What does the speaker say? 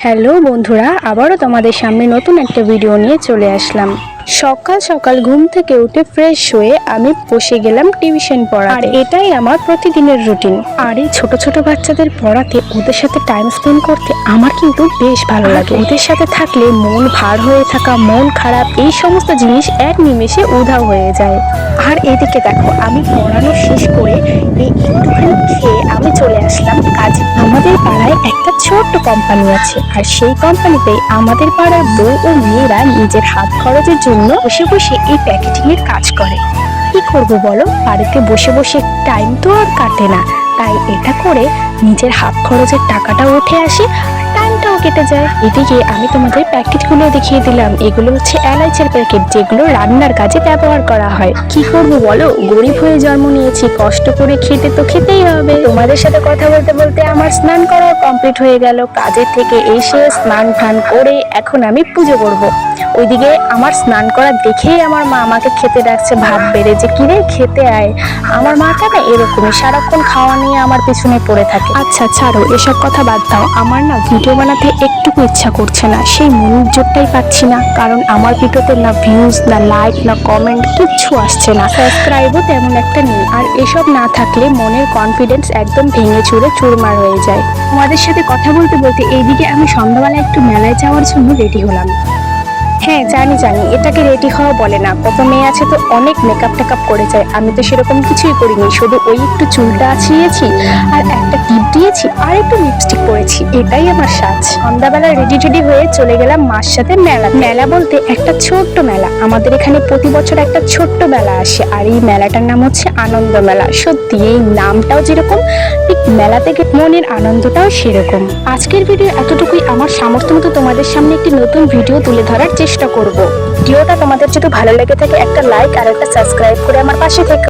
Hello বন্ধুরা আবারও তোমাদের সামনে নতুন একটা ভিডিও নিয়ে চলে আসলাম। সকাল সকাল ঘুম থেকে উঠে ফ্রেশ হয়ে আমি বসে গেলাম টিউশন পড়া আর এটাই আমার প্রতিদিনের রুটিন আর এই ছোট ছোট বাচ্চাদের পড়াতে ওদের সাথে টাইম স্পেন্ড করতে আমার কিন্তু বেশ ভালো লাগে। ওদের সাথে থাকলে মন ভার হয়ে থাকা মন খারাপ এই সমস্ত জিনিস এক নিমেষে উধাও হয়ে যায়। আর এদিকে দেখো আমি পড়ানো শেষ করে এই একটুখানি চলে আসলাম। কাজ আমাদের পাড়ায় একটা ছোট্ট কোম্পানি আছে। আর সেই কোম্পানিতে আমাদের পাড়ার বউ ও মেয়েরা নিজের হাত খরচের জন্য বসে বসে এই প্যাকেটিং এর কাজ করে। কি করব বলো? বাড়িতে বসে বসে টাইম তো আর কাটে না। তাই এটা করে নিজের হাত খরচের টাকাটা উঠে আসে আর কেটে যায়। এদিকে আমি তোমাদের প্যাকেটগুলো দেখিয়ে দিলাম। এগুলো হচ্ছে এলাইচের প্যাকেট, যেগুলো রান্নার কাজে ব্যবহার করা হয়। কি করব বলো? গরিব হয়ে জন্ম নিয়েছি, কষ্ট করে খেতে তো খেতেই হবে। তোমাদের সাথে কথা বলতে বলতে আমার স্নান করাও কমপ্লিট হয়ে গেল। কাজের থেকে এসে স্নান ফান করে এখন আমি পুজো করব। ওইদিকে আমার স্নান করা দেখেই আমার মা আমাকে খেতে ডাকছে, ভাত বেড়ে যে কিরে খেতে আয়। আমার মাটা না এরকমই, সারাক্ষণ খাওয়া নিয়ে আমার পিছনে পড়ে থাকে। আচ্ছা ছাড়ো, এসব কথা বাদ দাও। আমার না ভিডিও বানাতে একটুকু ইচ্ছা করছে না। সেই মনোযোগটাই পাচ্ছি না, কারণ আমার ভিডিওতে না ভিউজ না লাইক না কমেন্ট কিচ্ছু আসছে না। সাবস্ক্রাইবও তেমন একটা নেই। আর এসব না থাকলে মনের কনফিডেন্স একদম ভেঙে চুরে চুরমার হয়ে যায়। তোমাদের সাথে কথা বলতে বলতে এইদিকে আমি সন্ধ্যাবেলা একটু মেলায় যাওয়ার জন্য রেডি হলাম। হ্যাঁ জানি জানি। এটাকে রেডি হওয়া বলে না। কত মেয়ে আছে তো অনেক মেকআপ টেকআপ করে যায়। আমি তো সেরকম কিছুই করিনি। শুধু ওই একটু চুলটা আছিয়েছি আর একটা টিপ দিয়েছি আর একটু লিপস্টিক পরেছি। এটাই আমার সাজ। সন্ধ্যাবেলা রেডি টেডি হয়ে চলে গেলাম মার সাথে মেলা। মেলা বলতে একটা ছোট্ট মেলা। আমাদের এখানে প্রতি বছর একটা ছোট্ট মেলা আসে। আর এই মেলাটার নাম হচ্ছে আনন্দ মেলা। সত্যি, এই নামটাও যেরকম, ঠিক মেলা থেকে মনের আনন্দটাও সেরকম। আজকের ভিডিও এতটুকুই। আমার সামর্থ্য মতো তোমাদের সামনে একটি নতুন ভিডিও তুলে ধরার চেষ্টা করব। ভিডিওটা তোমাদের যদি ভালো লেগে থাকে, একটা লাইক আর একটা সাবস্ক্রাইব করে আমার পাশে থেকে